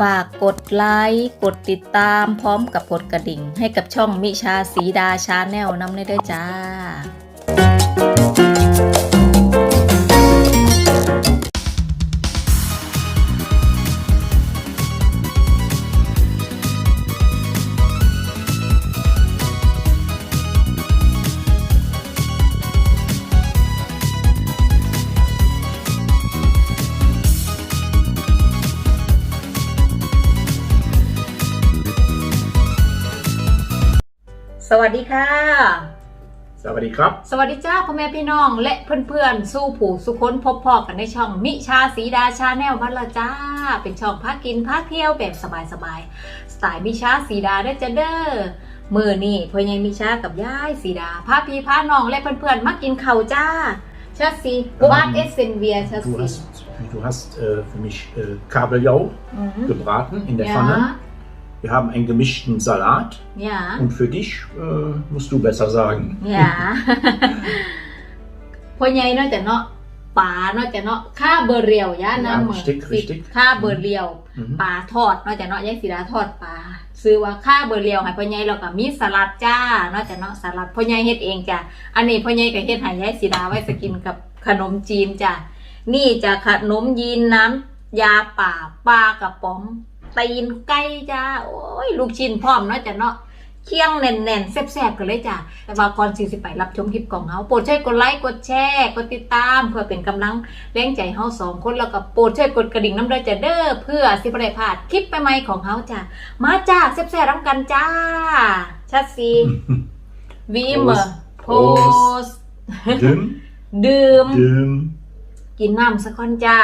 ฝากกดไลค์กดติดตามพร้อมกับกดกระดิ่ง ให้กับช่องมิชาสีดาชาแนลน้ำได้ด้วยจ้า วัสดีค่ะ สวัสดีครับ สวัสดีจ้าพ่อแม่พี่น้อง และเพื่อนๆ สู้ผู้สุคนพบพอกันในช่องมิชาสีดาชาแนลบ้านละจ้า เป็นช่องพักกินพักเที่ยวแบบสบายๆสไตล์มิชาสีดาได้อจ้าเด้อมือนี่พ่อยังมิชากับย่ายสีดาพาพี่พาน้องและเพื่อนๆมากินข้าวจ้าชัดสีวาดเอสเซนเวียชัด Du สี hast, du hast äh, für mich äh, Kabeljau อือฮึ gebraten in der ยา Pfanne. Wir haben einen gemischten Salat ยา und für dich äh, musst du besser sagen. อย่าพ่อใหญ่เนอกจากเนาะป่าเนอกจากเนาะข้าเบอร์เรียวย่าน้ำเหมือน richtig, richtig ข้าเบอร์เรียว Mhm. ปลาทอดนอกจากเนาะยายสีดาทอดปลาซื้อว่าข้าเบอร์เรียวให้พ่อใหญ่แล้วก็มีสลัดจ้านอกจากเนาะสลัดพ่อใหญ่เฮ็ดเองจ้ะอันนี้พ่อใหญ่ก็เฮ็ดให้ยายสีดาไว้สกินกับขนมจีนจ้ะนี่จะขนมยีนน้ำยาป่าปลากระป๋อง ตีนไก่จ้า โอ้ย ลูกชิ้นพร้อมเนาะจ้ะเนาะเคี่ยงแน่นๆแซ่บๆกันเลยจ้ะแต่ว่าก่อนสิสิไปรับชมคลิปของเฮาโปรดช่วยกดไลค์ กดแชร์ กดติดตาม เพื่อเป็นกำลังแรงใจเฮาสองคนแล้วก็โปรดช่วยกดกระดิ่งน้ำเด้อจ้ะเด้อเพื่อสิบ่ได้พลาดคลิปใหม่ๆของเฮาจ้ะมาจ้าแซ่บๆน้ำกันจ้าชัดซีวีมโพส Dim, ดื่ม dim. กินน้ำสักคนจ้า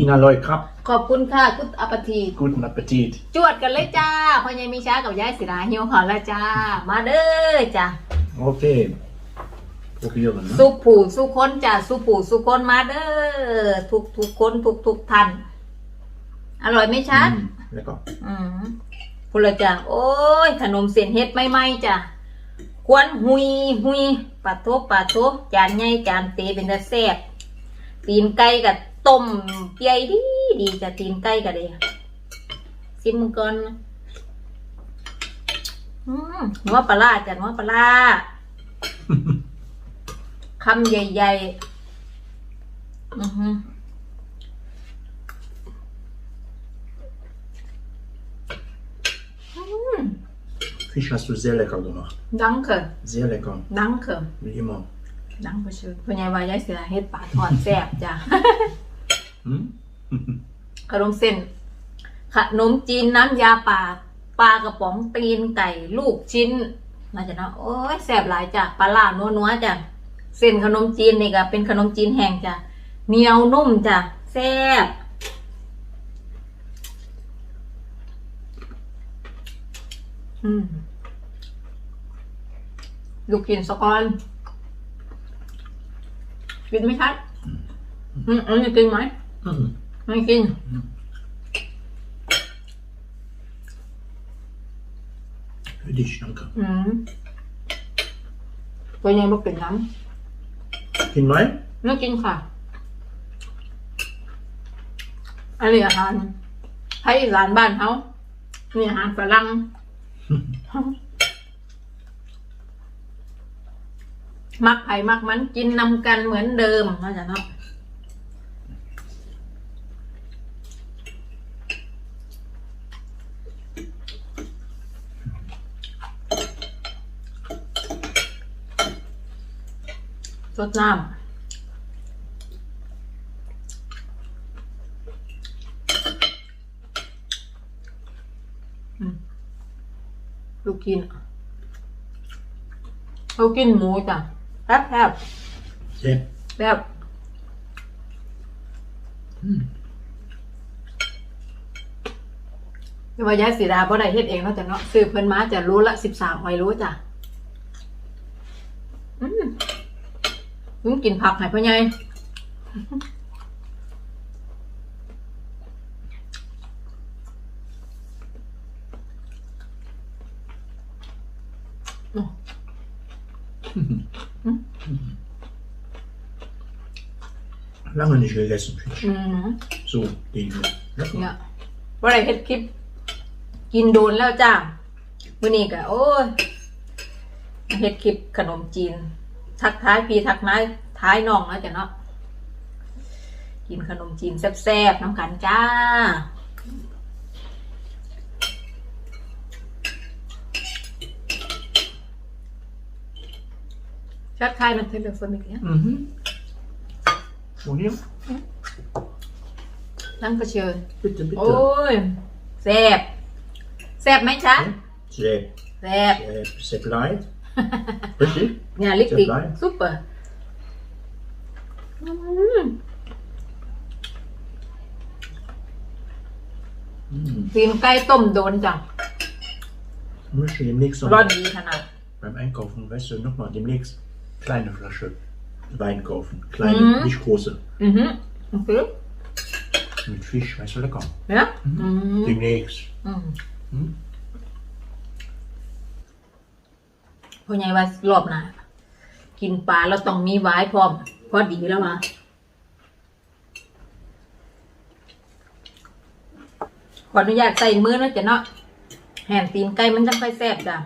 Ina Loy Krab, ขอบคุณค่ะกุดอปที guten Appetit. จวดกันเลยจ้าพ่อใหญ่มีช้ากับยายศิราหิวหอแล้วจ้า มาเด้อจ้า Okay. Probieren. Ne? สุผูสุคนจ้าสุผูสุคนมาเด้อทุกทุกคนทุกทุกท่านอร่อยไหมชัด Mm, lecker. อืมพูดและจ้ะโอ้ย ขนมเส้นเฮ็ดไม่ไหมจ้ะควนหุยหุยปลาทุปลาทุจานใหญ่จานเตเป็นตะแซ่บตีนไก่กับ ต้มเปียดีดีจ้ะตีนไก่กับเดียซิมมึงก่อนอืมหัวปลาร้าจ้ะหัวปลาร้าคำใหญ่ๆอือหือ Fisch hast du sehr lecker gemacht. ดังเขิน Sehr lecker, ดังเขิน wie immer. ดังไปชื่อพ่อใหญ่ว่ายายเสือเฮ็ดปลาทอดแซ่บจ้ะ Hm? ขนมเส้นขนมจีนน้ำยาป่าปลากระป๋องตีนไก่ลูกชิ้นน่าจะเนาะโอ้ยแซ่บหลายจ้ะปลาล่านัวนัวๆจ้ะเส้นขนมจีนนี่ก็เป็นขนมจีนแห้งจ้ะเหนียวนุ่มจ้ะแซ่บอืมลูกกินสกอนกินไหมครับอืมอันนี้กินไหม Mhm. ไม่กิน Für dich, danke. อืมตัวยังไม่กินน้ Gehen wir? ำไม่กินค่ะอันนี้อาหารไทยอีสานบ้านเขานี่อาหารฝรั่งมักไผ่มักมันกินนำกันเหมือนเดิมนะจ๊ะเนาะ รดน้ำอืมลูกกินลูกกินหมูจ้ะแป๊บแป๊บ Sehr. แบบอืมแต่ว่ายายสีดาบ่ได้เฮ็ดเองเนาะจ้ะเนาะซื้อเพิ่นมาจะรู้ละสิบสามไว้รู้จ้ะอืม มึงกินผักให้พ่อใหญ่อ๋ออืม Lange nicht gegessen Fisch. อืม So, den hier. Lecker. เนี่ยว่าไรเฮ็ดคลิป กินโดนแล้วจ้ามื้อนี้ก็โอ้ยเฮ็ดคลิปขนมจีน ทักท้ายพี่ทักท้ายท้ายน้องนะจ้ะเนาะกินขนมจีนแซ่บๆน้ำกันจ้าชัดทายมันเทเลโฟนิกเนี่ย Mhm. Und hier? นั่งกระเชิญ Bitte, โอ้ bitte. ยแซ่บแซ่บไหมจ๊ะ Sehr, แซ่บ sehr, sehr leid. Richtig? เนี่ยลิปติก เจ็บไหม ซุปเปอร์อืม Mm. ตีนไก่ต้มโดนจ้ะ Möchte demnächst ร้อน noch ดีขนาด beim Einkaufen, weißt du, nochmal demnächst kleine Flasche Wein kaufen. Kleine, Mhm. nicht große. อือฮึโอเค Mit Fisch, weißt du, lecker. เนี่ยอืม Demnächst. อืม อื พ่อใหญ่ว่ารอบหน้ากินปลาเราต้องมีไว้พร้อมพอดีแล้ววะขออนุญาตใส่มือนะจ๊ะเนาะแหมตีนไก่มันจังค่อยแซ่บจ้ะ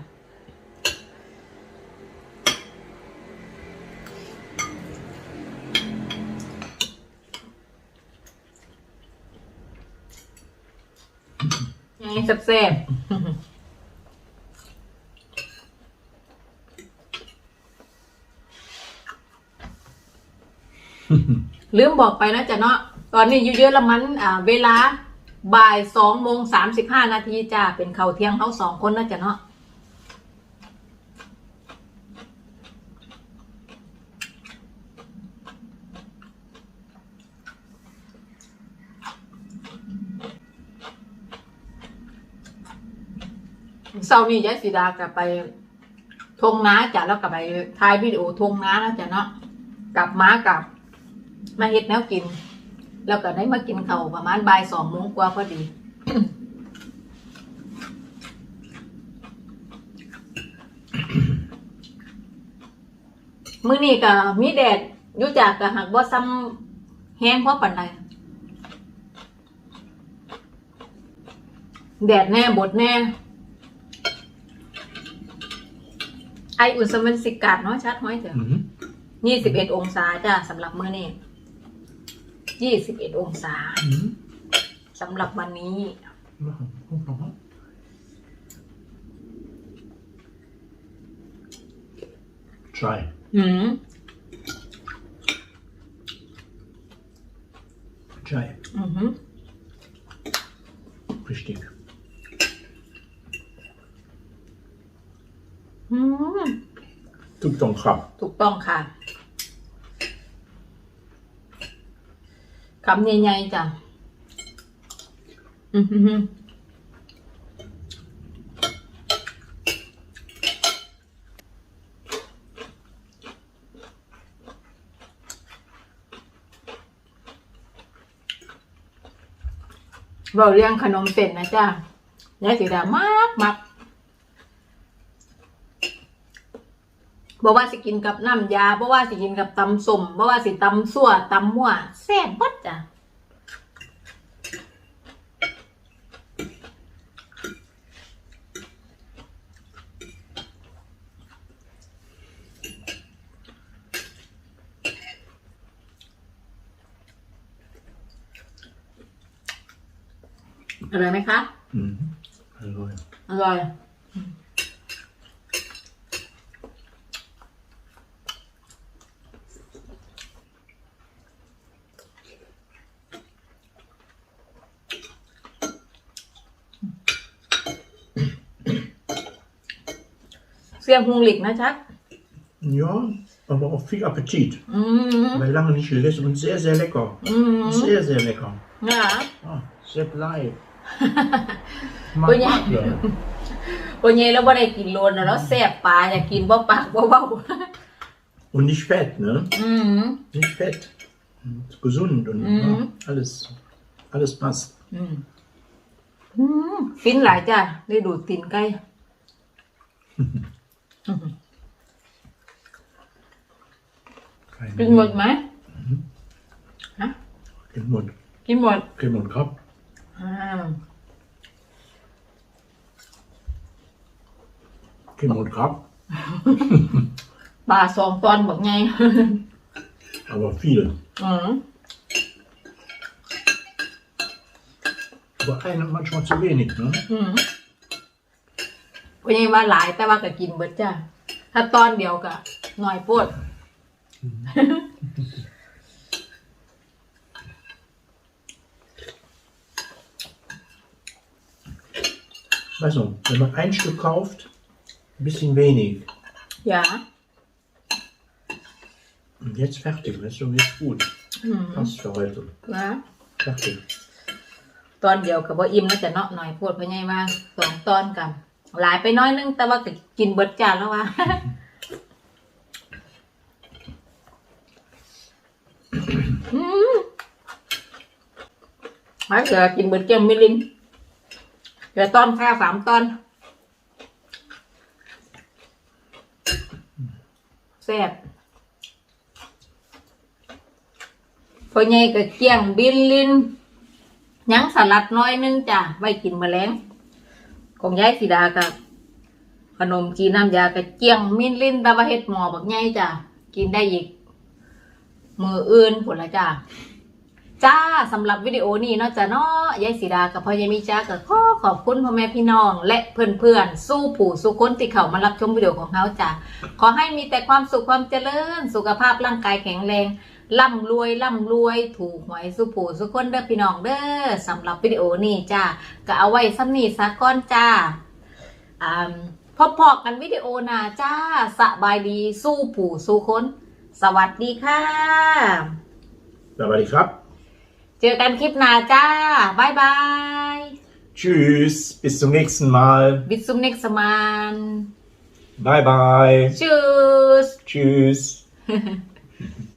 ยังไงแซ่บๆ ลืมบอกไปนะจ๊ะเนาะตอนนี้อยู่เยอรมันอ่าเวลาบ่ายสองโมงสามสิบห้านาทีจ้าเป็นเขาเที่ยงเขาสองคนนะจ๊ะเนาะเสาร์นี้ยายสีดากลับไปทงน้าจ้ะแล้วกลับไปถ่ายวิดีโอทงน้านะจ๊ะเนาะกลับมากลับ มาเฮ็ดแนวกิน แล้วก็ได้มากินเขาวประมาณบ่ายสองโมงกว่าพอดีมื้อนี้ก็มีแดดอยู่จากก็หักบ่ซ้ำแห้งเพราะปานใดแดดแน่บดแน่ ไออุ่นสมันสิกาดเนาะชัดห้อยเถอะ Mhm. ยี่สิบเอ็ดองศาจ้าสำหรับมื้อนี้ ยี่สิบเอ็ดองศา Mhm. สำหรับวันนี้ Machen. Guck noch mal. Chai. หืม Chai. อือหือ Richtig. อืม Tut doch Krab. ถูกต้องค่ะ คำใหญ่ๆจ้ะอือหือเราเรื่องขนมเป็ดนะจ้ายายสีดามากมากบอกว่าสิกินกับน้ำยาบอกว่าสิกินกับตำส้มบอกว่าสิตำสั่วตำมั่วแซ่บเบด จ้ะอร่อยไหมคะ Mhm. Also, อร่อยเสีย งหุงหลิกนะชัด ja, aber auch viel Appetit. อืม Weil lange nicht gegessen und sehr, sehr lecker. อืม Sehr, sehr lecker. นะ Ah, sehr blei. โอ้ย Mag Makler. โอ้ยเราบ่ได้กินโลนแล้วเราแซ่บปลาอยากกินบ่ปากบ่เว้า Und nicht fett, ne? อืม Nicht fett. Und gesund und Mhm. ja, alles, alles passt. อืมอืมฟินหลา ยจ้ะได้ดูดตีนไก่ Keine กินหมดไหม Im Mund. กินหมด Krim und Krab. อ่า Krim und Krab. ปลาสองตอนบอกไง Aber viel. อืม Aber eine manchmal zu wenig, ne? อืมพยังว่าหลายแต่ว่าก็กินเบิดจ้าถ้าตอนเดียวก็หน่อยโพด Weißt du, wenn man ein Stück kauft, ein bisschen wenig. อย่า Und jetzt fertig, weißt du, jetzt gut. อืม Passt für heute. นะ Fertig. ตอนเดียวกับว่าอิ่มแล้วจะเนาะหน่อยโพดพยังว่าสองตอนกัน หลายไปน้อยนึง แต่ว่าก็กินเบิดจานแล้วว่าอืมหายถึงกินเบิดเจียมมิลินเดี๋ยวตอนข้าวสามตอนแซ่บพอใหญ่ก็เกี้ยงบินลินยังสลัดน้อยนึงจ้ะไว้กินมแมลง ของยายสีดากับขนมจีนน้ำยากระเจียงมิ้นลินตะวะเฮ็ดหมอบักใหญ่จ้ะกินได้อีก มืออื่นผลละจ้ะจ้าสำหรับวิดีโอนี้นาะจ้ะเนาะยายสีดากับพ่อยายมีจ้าก็ขอขอบคุณพ่อแม่พี่น้อง และเพื่อนๆ สู้ผู้สู้คนที่เขามารับชมวิดีโอของเราจ้ะขอให้มีแต่ความสุขความเจริญ สุขภาพร่างกายแข็งแรง ร่ำรวยร่ำรวย ถูกหวยสุผูสุคนเด้อพี่น้องเด้อสำหรับวิดีโอนี้จ้าก็เอาไว้ซ้ำนี่ซะก่อนจ้าอ่าพบพอกันวิดีโอหน้าจ้าสบายดีสู้ผู้สู้คน สวัสดีค่ะ Da war die Krab. เจอกันคลิปหน้าจ้าบายบาย Tschüss, bis zum nächsten Mal. บิซุมเน็กสมาน Bye bye. ชูส Tschüss.